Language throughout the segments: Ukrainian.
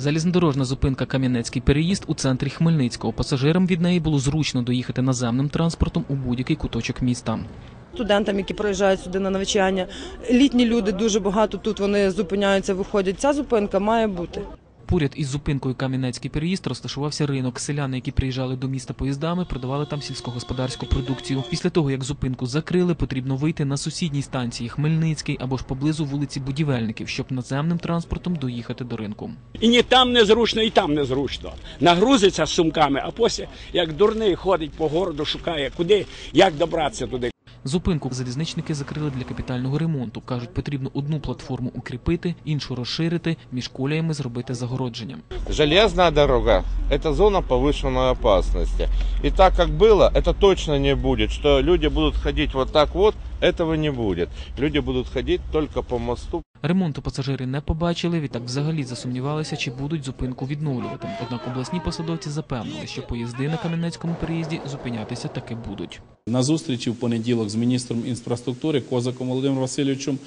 Залізнодорожна зупинка Кам'янецький переїзд у центрі Хмельницького. Пасажирам від неї було зручно доїхати наземним транспортом у будь-який куточок міста. студентам, які приїжджають сюди на навчання. Літні люди дуже багато тут вони зупиняються, виходять. Ця зупинка має бути. Поряд із зупинкою Кам'янецький переїзд розташувався ринок. Селяни, які приїжджали до міста поїздами, продавали там сільськогосподарську продукцію. Після того, як зупинку закрили, потрібно вийти на сусідній станції Хмельницький або ж поблизу вулиці Будівельників, щоб наземним транспортом доїхати до ринку. І ні там незручно, і там незручно. Нагрузиться з сумками, а потім, як дурний, ходить по городу, шукає, куди, як добратися туди. Зупинку залізничники закрили для капітального ремонту. кажуть, потрібно одну платформу укріпити, іншу розширити, між коліями зробити загородження. Железная дорога – это зона повышенной опасности. И так как было, это точно не будет, что люди будут ходить вот так вот, этого не будет. Люди будут ходить только по мосту. Ремонту пасажири не побачили, відтак взагалі засумнівалися, чи будуть зупинку відновлювати. Однак обласні посадовці запевнили, що поїзди на Кам'янецькому переїзді зупинятися таки будуть. На зустрічі в понеділок з міністром інфраструктури Козаком Володимиром Васильовичем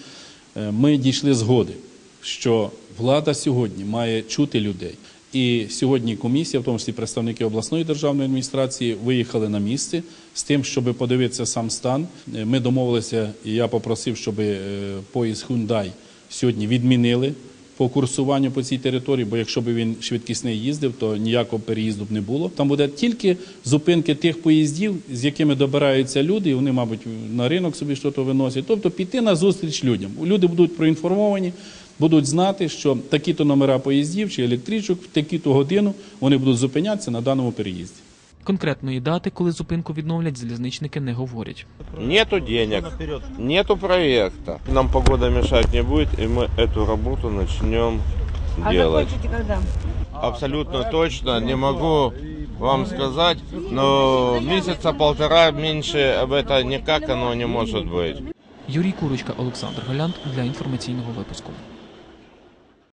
е, ми дійшли згоди, що влада сьогодні має чути людей. І сьогодні комісія, в тому числі представники обласної державної адміністрації, виїхали на місце з тим, щоб подивитися сам стан. Е, Ми домовилися, і я попросив, щоб е, поїзд Hyundai сьогодні відмінили по курсуванню по цій території, бо якщо б він швидкісний їздив, то ніякого переїзду б не було. Там буде тільки зупинки тих поїздів, з якими добираються люди, і вони, мабуть, на ринок собі щось виносять. Тобто піти на зустріч людям. Люди будуть проінформовані, будуть знати, що такі-то номера поїздів чи електричок в такі-то годину вони будуть зупинятися на даному переїзді. Конкретної дати, коли зупинку відновлять, залізничники не говорять. Нету денег, нету проекта. Нам погода мешать не будет, и мы эту работу начнем делать. когда? Абсолютно точно не могу вам сказать, но месяца полтора меньше об это никак оно не может быть. Юрій Курочка, Олександр Галянт для інформаційного випуску.